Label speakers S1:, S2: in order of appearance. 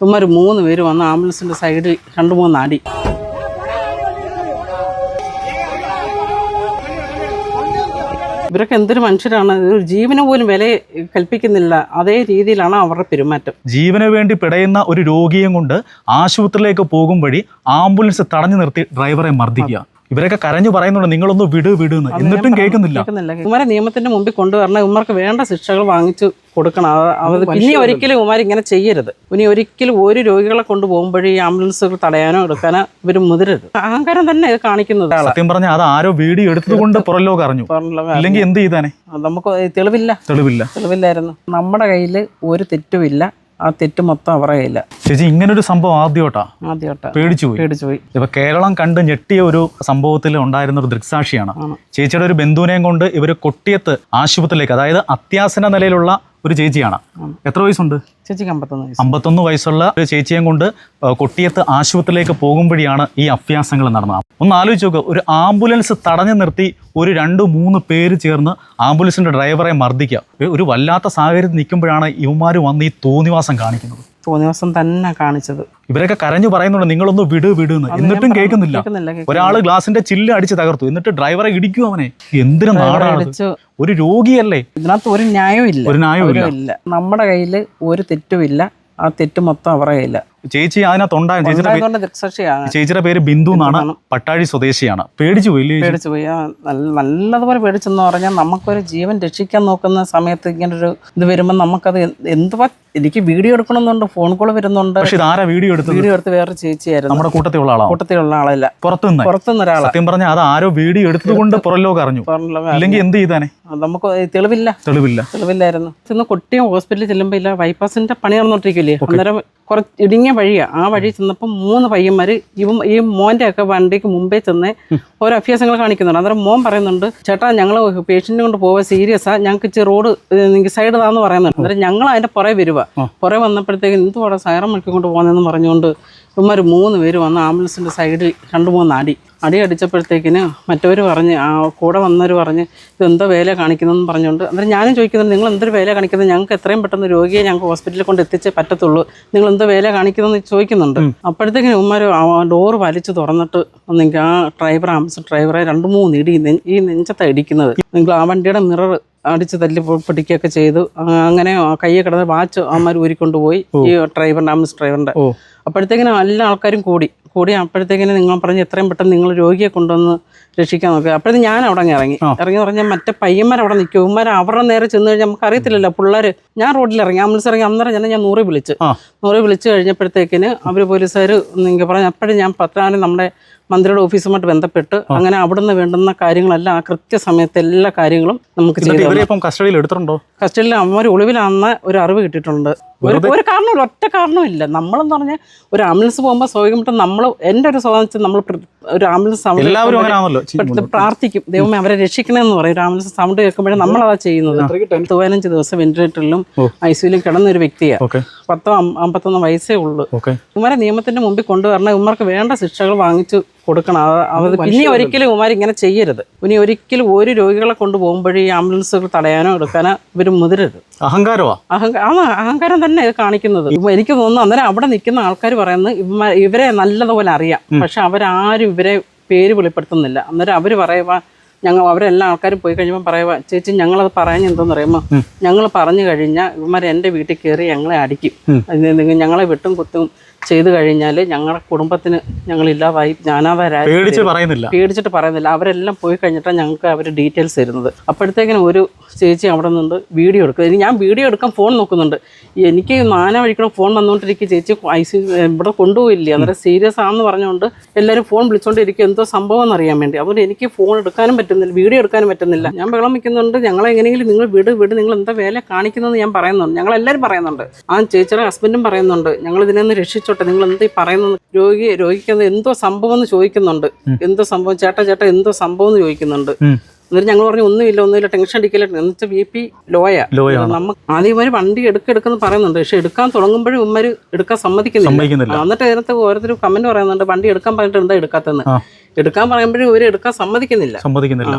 S1: ഇവന്മാർ മൂന്ന് പേര് വന്ന് ആംബുലൻസിന്റെ സൈഡിൽ രണ്ടു മൂന്ന് അടി ഇവരൊക്കെ എന്തൊരു മനുഷ്യരാണ്. ജീവന് പോലും വില കൽപ്പിക്കുന്നില്ല. അതേ രീതിയിലാണ് അവരുടെ പെരുമാറ്റം.
S2: ജീവന് വേണ്ടി പിടയുന്ന ഒരു രോഗിയും കൊണ്ട് ആശുപത്രിയിലേക്ക് പോകും വഴി ആംബുലൻസ് തടഞ്ഞു നിർത്തി ഡ്രൈവറെ മർദ്ദിക്കുക. ഇവരൊക്കെ കരഞ്ഞു പറയുന്നുണ്ട് നിങ്ങളൊന്ന് വിട് വിടുന്ന് എന്നിട്ടും കേൾക്കുന്നില്ല.
S1: കേൾക്കുന്നില്ല ഇവരെ നിയമത്തിന്റെ മുമ്പിൽ കൊണ്ടുവരണം ഉമ്മർക്ക് വേണ്ട ശിക്ഷകൾ വാങ്ങിച്ചു കൊടുക്കണം. അത് ഇനി ഒരിക്കലും ഉമാർ ഇങ്ങനെ ചെയ്യരുത്. ഇനി ഒരിക്കലും ഒരു രോഗികളെ കൊണ്ടുപോകുമ്പോഴേ ഈ ആംബുലൻസുകൾ തടയാനോ എടുക്കാനോ ഇവർ മുതിരരുത്. അഹങ്കാരം തന്നെ ഇത് കാണിക്കുന്നത്.
S2: സത്യം പറഞ്ഞാൽ അത് ആരോ വീഡിയോ എടുത്തുകൊണ്ട് പുറലോകം അറിഞ്ഞു.
S1: അല്ലെങ്കിൽ
S2: ഇല്ലെങ്കിൽ എന്ത് ചെയ്താനെ?
S1: നമുക്ക് തെളിവില്ല.
S2: തെളിവില്ല.
S1: തെളിവില്ലായിരുന്നു. നമ്മുടെ കയ്യിൽ ഒരു തെറ്റുമില്ല. ആ തെറ്റ് മൊത്തം അവരുടെ കയ്യില്ല
S2: ചേച്ചി ഇങ്ങനൊരു സംഭവം ആദ്യമായിട്ടാ
S1: ആദ്യമായിട്ടാ
S2: പേടിച്ചു പോയി.
S1: പേടിച്ചു പോയി.
S2: ഇപ്പൊ കേരളം കണ്ട് ഞെട്ടിയ ഒരു സംഭവത്തിൽ ഉണ്ടായിരുന്ന ഒരു ദൃക്സാക്ഷിയാണ്. ചേച്ചിയുടെ ഒരു ബന്ധുവിനെയും കൊണ്ട് ഇവർ കൊട്ടിയത്ത് ആശുപത്രിയിലേക്ക് അതായത് അത്യാസന നിലയിലുള്ള ഒരു ചേച്ചിയാണ്. എത്ര വയസ്സുണ്ട്?
S1: ചേച്ചിക്ക് അമ്പത്തൊന്ന് വയസ്സ്.
S2: അമ്പത്തൊന്ന് വയസ്സുള്ള ഒരു ചേച്ചിയും കൊണ്ട് കൊട്ടിയത്ത് ആശുപത്രിയിലേക്ക് പോകുമ്പോഴാണ് ഈ അഭ്യാസങ്ങൾ നടന്നത്. ഒന്ന് ആലോചിച്ച് നോക്കുക ഒരു ആംബുലൻസ് തടഞ്ഞു നിർത്തി ഒരു രണ്ട് മൂന്ന് പേര് ചേർന്ന് ആംബുലൻസിന്റെ ഡ്രൈവറെ മർദ്ദിക്കുക. ഒരു- ഒരു വല്ലാത്ത സാഹചര്യത്തിൽ നിൽക്കുമ്പോഴാണ് ഇവന്മാർ വന്ന് ഈ തോന്നിവാസം കാണിക്കുന്നത്.
S1: തോന്നിയ ദിവസം തന്നെ കാണിച്ചത്.
S2: ഇവരൊക്കെ കരഞ്ഞു പറയുന്നുണ്ട് നിങ്ങളൊന്ന് വിട് വിടുന്ന്. എന്നിട്ടും കേൾക്കുന്നില്ല. ഒരാൾ ഗ്ലാസിന്റെ ചില്ല് അടിച്ച് തകർത്തു. എന്നിട്ട് ഡ്രൈവറെ ഇടിക്കും അവനെ? എന്തിനു നാടാണ് ഒരു രോഗിയല്ലേ?
S1: ഇതിനകത്ത് ഒരു ന്യായവും ഇല്ല
S2: ഒരു ന്യായവും ഇല്ല.
S1: ഇല്ല നമ്മുടെ കയ്യിൽ ഒരു തെറ്റുമില്ല. ആ തെറ്റ് മൊത്തം അവരുടെ കയ്യില്ല
S2: ചേച്ചി അതിനകത്ത് ഉണ്ടായ ചേച്ചിയുടെ ചേച്ചിയുടെ പേര് ബിന്ദു എന്നാണ്. പട്ടാഴി സ്വദേശിയാണ്. പേടിച്ചു പോയി
S1: പേടിച്ചു പോയി. നല്ലതുപോലെ പേടിച്ചെന്ന് പറഞ്ഞാൽ നമുക്കൊരു ജീവൻ രക്ഷിക്കാൻ നോക്കുന്ന സമയത്ത് ഇങ്ങനെ ഒരു ഇത് വരുമ്പോൾ നമുക്കത് എന്ത് എന്തുവാ? എനിക്ക് വീഡിയോ എടുക്കണമെന്നുണ്ട് ഫോൺ കോൾ വരുന്നുണ്ട്.
S2: പക്ഷെ ഇതാരാ വീഡിയോ എടുത്ത്
S1: വീഡിയോ എടുത്ത് വേറെ ചേച്ചിയായിരുന്നു.
S2: നമ്മുടെ കൂട്ടത്തിലുള്ള ആളാണ്?
S1: കൂട്ടത്തിലുള്ള ആളല്ല.
S2: പുറത്തുനിന്ന്?
S1: പുറത്തുനിന്ന് ഒരാളാ.
S2: സത്യം പറഞ്ഞാൽ അത് ആരോ വീഡിയോ എടുത്തുകൊണ്ട് പുറലോകം അറിഞ്ഞു.
S1: അല്ലെങ്കിൽ
S2: ഇല്ലെങ്കിൽ എന്ത് ചെയ്താനെ?
S1: നമുക്ക് തെളിവില്ല.
S2: തെളിവില്ല.
S1: തെളിവില്ലായിരുന്നു. ഇന്ന് കൊട്ടിയം ഹോസ്പിറ്റലിൽ ചെല്ലുമ്പോൾ ഇല്ല ബൈപ്പാസിന്റെ പണി നടന്നോണ്ടിരിക്കില്ലേ? അന്നേരം കുറച്ച് ഇടുങ്ങിയ വഴിയാണ് ആ വഴി ചെന്നപ്പോൾ മൂന്ന് പയ്യന്മാർ ഇവ ഈ മോന്റെ ഒക്കെ വണ്ടിക്ക് മുമ്പേ ചെന്ന് ഓരോ അഭ്യാസങ്ങൾ കാണിക്കുന്നുണ്ട്. അന്നേരം മോൻ പറയുന്നുണ്ട് ചേട്ടാ ഞങ്ങൾ പേഷ്യന്റിനെ കൊണ്ട് പോവാൻ സീരിയസാണ് ഞങ്ങൾക്ക് ഇച്ചിരി റോഡ് നിങ്ങൾക്ക് സൈഡ് താന്ന് പറയുന്നുണ്ട്. അന്നേരം ഞങ്ങൾ അതിന്റെ പുറകെ വരുവാ. പുറകെ വന്നപ്പോഴത്തേക്ക് എന്തുവാടെ സൈറം മണിക്കൊണ്ട് പോകുന്നതെന്ന് പറഞ്ഞുകൊണ്ട് ഇവന്മാർ മൂന്ന് പേര് വന്ന് ആംബുലൻസിന്റെ സൈഡിൽ രണ്ട് മൂന്ന് അടി അടി അടിച്ചപ്പോഴത്തേക്കിന് മറ്റവർ പറഞ്ഞ് ആ കൂടെ വന്നവർ പറഞ്ഞ് ഇതെന്തോ വേല കാണിക്കുന്നതെന്ന് പറഞ്ഞുകൊണ്ട് അന്നേരം ഞാനും ചോദിക്കുന്നുണ്ട് നിങ്ങൾ എന്തൊരു വേല കാണിക്കുന്നത്? ഞങ്ങൾക്ക് എത്രയും പെട്ടെന്ന് രോഗിയെ ഞങ്ങൾക്ക് ഹോസ്പിറ്റലിൽ കൊണ്ട് എത്തിച്ചേ പറ്റത്തുള്ളൂ. നിങ്ങൾ എന്തോ വേല കാണിക്കുന്നതെന്ന് ചോദിക്കുന്നുണ്ട്. അപ്പോഴത്തേക്കിന് ഉമ്മാർ ഡോറ് വലിച്ചു തുറന്നിട്ട് ഒന്നെങ്കിൽ ആ ഡ്രൈവർ ആംബുലൻസ് ഡ്രൈവറെ രണ്ട് മൂന്ന് ഇടി ഈ നെഞ്ചത്ത നെഞ്ചത്താണ് ഇടിക്കുന്നത്. നിങ്ങൾ ആ വണ്ടിയുടെ മിറർ അടിച്ച് തല്ലി പിടിക്കുകയൊക്കെ ചെയ്തു. അങ്ങനെ കയ്യെ കിടന്ന് വാച്ച് അമ്മമാർ ഊരിക്കൊണ്ടുപോയി ഈ ഡ്രൈവറിന്റെ ആംബുലൻസ്
S2: ഡ്രൈവറിന്റെ
S1: അപ്പോഴത്തേക്കിനും എല്ലാ ആൾക്കാരും കൂടി. കൂടി അപ്പോഴത്തേക്കിനും നിങ്ങൾ പറഞ്ഞ് എത്രയും പെട്ടെന്ന് നിങ്ങൾ രോഗിയെ കൊണ്ടുവന്ന് രക്ഷിക്കാൻ നോക്കുക. അപ്പോഴത്തെ ഞാൻ അവിടെ ഇറങ്ങി. ഇറങ്ങി പറഞ്ഞാൽ മറ്റേ പയ്യന്മാർ അവിടെ നിൽക്കും. ഇവന്മാർ അവരുടെ നേരെ ചെന്ന് കഴിഞ്ഞാൽ നമുക്ക് അറിയത്തില്ലല്ലോ. പിള്ളേർ ഞാൻ റോഡിൽ ഇറങ്ങി. ആംബുലൻസ് ഇറങ്ങി. അന്നേരം ഞാൻ ഞാൻ നൂറ് വിളിച്ച്.
S2: നൂറി
S1: നൂറ് വിളിച്ച് കഴിഞ്ഞപ്പോഴത്തേക്കിന് അവർ പോലീസുകാർ നിങ്ങൾ പറഞ്ഞു അപ്പോഴും ഞാൻ പത്രാനും നമ്മുടെ മന്ത്രിയുടെ ഓഫീസുമായിട്ട് ബന്ധപ്പെട്ട് അങ്ങനെ അവിടുന്ന് വേണ്ടുന്ന കാര്യങ്ങളെല്ലാം ആ കൃത്യസമയത്ത് എല്ലാ കാര്യങ്ങളും നമുക്ക് ചെയ്തു
S2: ഇവരെ ഇപ്പം കസ്റ്റഡിയിൽ എടുത്തിട്ടുണ്ടോ?
S1: കസ്റ്റഡിയിൽ അവർ ഒളിവിലാണെന്ന ഒരു അറിവ് കിട്ടിയിട്ടുണ്ട്. ഒരു ഒരു കാരണം ഒറ്റ കാരണമില്ല നമ്മളെന്ന് പറഞ്ഞാൽ ഒരു ആംബുലൻസ് പോകുമ്പോൾ സ്വാഭാവികമായിട്ടും നമ്മൾ എന്റെ ഒരു സ്വാതന്ത്ര്യം നമ്മൾ ഒരു ആംബുലൻസ് സൗണ്ട് പ്രാർത്ഥിക്കും. ദൈവമേ അവരെ രക്ഷിക്കണമെന്ന് പറയും. ഒരു ആംബുലൻസ് സൗണ്ട് കേൾക്കുമ്പോഴേ നമ്മളതാ ചെയ്യുന്നത്. പതിനഞ്ച് ദിവസം വെന്റിലേറ്ററിലും ഐ സിയിലും കിടന്ന ഒരു വ്യക്തിയാണ്
S2: ഓക്കെ.
S1: പത്തോ അമ്പത്തൊന്നോ വയസ്സേ ഉള്ളൂ. ഇവരെ നിയമത്തിന്റെ മുമ്പിൽ കൊണ്ടുവരണം. ഇവർക്ക് വേണ്ട ശിക്ഷകൾ വാങ്ങിച്ചു കൊടുക്കണം. അത് അവർ പിന്നെ ഒരിക്കലും ഇവന്മാർ ഇങ്ങനെ ചെയ്യരുത്. ഇനി ഒരിക്കലും ഒരു രോഗികളെ കൊണ്ടുപോകുമ്പോഴേ ഈ ആംബുലൻസുകൾ തടയാനോ എടുക്കാനോ ഇവർ മുതിരരുത്.
S2: അഹങ്കാരമോ?
S1: അഹങ്കാരം ആ അഹങ്കാരം തന്നെ ഇത് കാണിക്കുന്നത്. ഇപ്പൊ എനിക്ക് തോന്നുന്നു അന്നേരം അവിടെ നിൽക്കുന്ന ആൾക്കാർ പറയുന്നത് ഇവരെ നല്ലതുപോലെ അറിയാം. പക്ഷെ അവരാരും ഇവരെ പേര് വെളിപ്പെടുത്തുന്നില്ല. അന്നേരം അവർ പറയുക ഞങ്ങൾ അവരെല്ലാ ആൾക്കാരും പോയി കഴിയുമ്പോൾ പറയുക ചേച്ചി ഞങ്ങളത് പറയാൻ എന്തോന്ന് പറയുമ്പോൾ ഞങ്ങൾ പറഞ്ഞു കഴിഞ്ഞാൽ ഇവന്മാർ എന്റെ വീട്ടിൽ കയറി ഞങ്ങളെ അടിക്കും. ഞങ്ങളെ വെട്ടും കുത്തും ചെയ്തു കഴിഞ്ഞാൽ ഞങ്ങളുടെ കുടുംബത്തിന് ഞങ്ങൾ ഇല്ലാതായി ഞാനാവരായി
S2: പേടിച്ച് പറയുന്നില്ല.
S1: പേടിച്ചിട്ട് പറയുന്നില്ല. അവരെല്ലാം പോയി കഴിഞ്ഞിട്ടാണ് ഞങ്ങൾക്ക് അവർ ഡീറ്റെയിൽസ് തരുന്നത്. അപ്പോഴത്തേക്കിനും ഒരു ചേച്ചി അവിടെ നിന്ന് വീഡിയോ എടുക്കും. ഇനി ഞാൻ വീഡിയോ എടുക്കാൻ ഫോൺ നോക്കുന്നുണ്ട്. എനിക്ക് നാനാ വഴിക്കണം ഫോൺ വന്നുകൊണ്ടിരിക്കുക ചേച്ചി. ഐ സി ഇവിടെ കൊണ്ടുപോയില്ലേ? അന്നേരം സീരിയസ് ആണെന്ന് പറഞ്ഞുകൊണ്ട് എല്ലാവരും ഫോൺ വിളിച്ചുകൊണ്ടിരിക്കും എന്തോ സംഭവം എന്നറിയാൻ വേണ്ടി. അതുകൊണ്ട് എനിക്ക് ഫോൺ എടുക്കാനും പറ്റുന്നില്ല വീഡിയോ എടുക്കാനും പറ്റുന്നില്ല. ഞാൻ ബഹളം വയ്ക്കുന്നുണ്ട് ഞങ്ങളെ എങ്ങനെയെങ്കിലും നിങ്ങൾ വീട് വീട് നിങ്ങൾ എന്താ വേല കാണിക്കുന്നതെന്ന് ഞാൻ പറയുന്നുണ്ട്. ഞങ്ങളെല്ലാവരും പറയുന്നുണ്ട്. ആ ചേച്ചിയുടെ ഹസ്ബൻഡും പറയുന്നുണ്ട് ഞങ്ങൾ ഇതിനെ ഒന്ന് രക്ഷിച്ചോട്ടെ നിങ്ങൾ എന്താ പറയുന്നു പറയുന്നത്? രോഗി രോഗിക്ക് എന്തോ സംഭവം എന്ന് ചോദിക്കുന്നുണ്ട്. എന്തോ സംഭവം? ചേട്ടാ ചേട്ടാ എന്തോ സംഭവം എന്ന് ചോദിക്കുന്നുണ്ട്. എന്നിട്ട് ഞങ്ങൾ പറഞ്ഞു ഒന്നുമില്ല ഒന്നുമില്ല ടെൻഷൻ അടിക്കില്ല. എന്നിട്ട് ബി പി ലോയാ. നമുക്ക് ആദ്യം ഒരു വണ്ടി എടുക്കെടുക്കെന്ന് പറയുന്നുണ്ട്. പക്ഷെ എടുക്കാൻ തുടങ്ങുമ്പോഴും ഉമ്മര് എടുക്കാൻ സമ്മതിക്കുന്നില്ല. എന്നിട്ട് അതിനകത്ത് ഓരോരുത്തർ കമന്റ് പറയുന്നുണ്ട് വണ്ടി എടുക്കാൻ പറഞ്ഞിട്ട് എന്താ എടുക്കാത്തെന്ന് എടുക്കാൻ പറയുമ്പോഴും ഇവർ എടുക്കാൻ സമ്മതിക്കുന്നില്ല.
S2: സമ്മതിക്കുന്നില്ല.